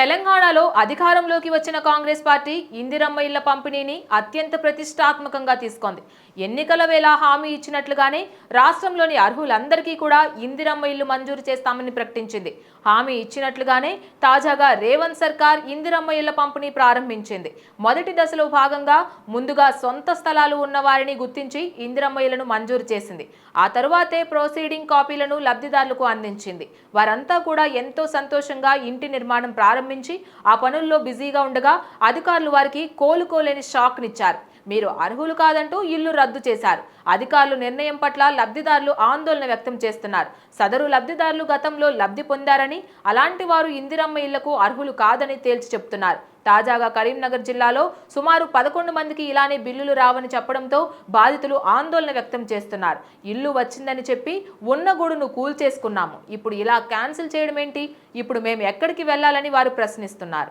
తెలంగాణలో అధికారంలోకి వచ్చిన కాంగ్రెస్ పార్టీ ఇందిరమ్మ ఇళ్ళ పంపిణీని అత్యంత ప్రతిష్టాత్మకంగా తీసుకుంది. ఎన్నికల వేళ హామీ ఇచ్చినట్లుగానే రాష్ట్రంలోని అర్హులందరికీ కూడా ఇందిరమ్మ ఇల్లు మంజూరు చేస్తామని ప్రకటించింది. హామీ ఇచ్చినట్లుగానే తాజాగా రేవంత్ సర్కార్ ఇందిరమ్మ ఇళ్ళ పంపిణీ ప్రారంభించింది. మొదటి దశలో భాగంగా ముందుగా సొంత స్థలాలు ఉన్న వారిని గుర్తించి ఇందిరమ్మ ఇళ్ళను మంజూరు చేసింది. ఆ తరువాతే ప్రొసీడింగ్ కాపీలను లబ్ధిదారులకు అందించింది. వారంతా కూడా ఎంతో సంతోషంగా ఇంటి నిర్మాణం ప్రారంభించి ఆ పనుల్లో బిజీగా ఉండగా అధికారులు వారికి కోలుకోలేని షాక్నిచ్చారు. మీరు అర్హులు కాదంటూ ఇల్లు రద్దు చేశారు. అధికారులు నిర్ణయం పట్ల లబ్ధిదారులు ఆందోళన వ్యక్తం చేస్తున్నారు. సదరు లబ్ధిదారులు గతంలో లబ్ధి పొందారని అలాంటి వారు ఇందిరమ్మ ఇళ్ళకు అర్హులు కాదని తేల్చి చెప్తున్నారు. తాజాగా కరీంనగర్ జిల్లాలో సుమారు పదకొండు మందికి ఇలానే బిల్లులు రావని చెప్పడంతో బాధితులు ఆందోళన వ్యక్తం చేస్తున్నారు. ఇల్లు వచ్చిందని చెప్పి ఉన్న గూడును కూల్చేసుకున్నాము. ఇప్పుడు ఇలా క్యాన్సిల్ చేయడం ఏంటి ఇప్పుడు మేము ఎక్కడికి వెళ్ళాలని వారు ప్రశ్నిస్తున్నారు.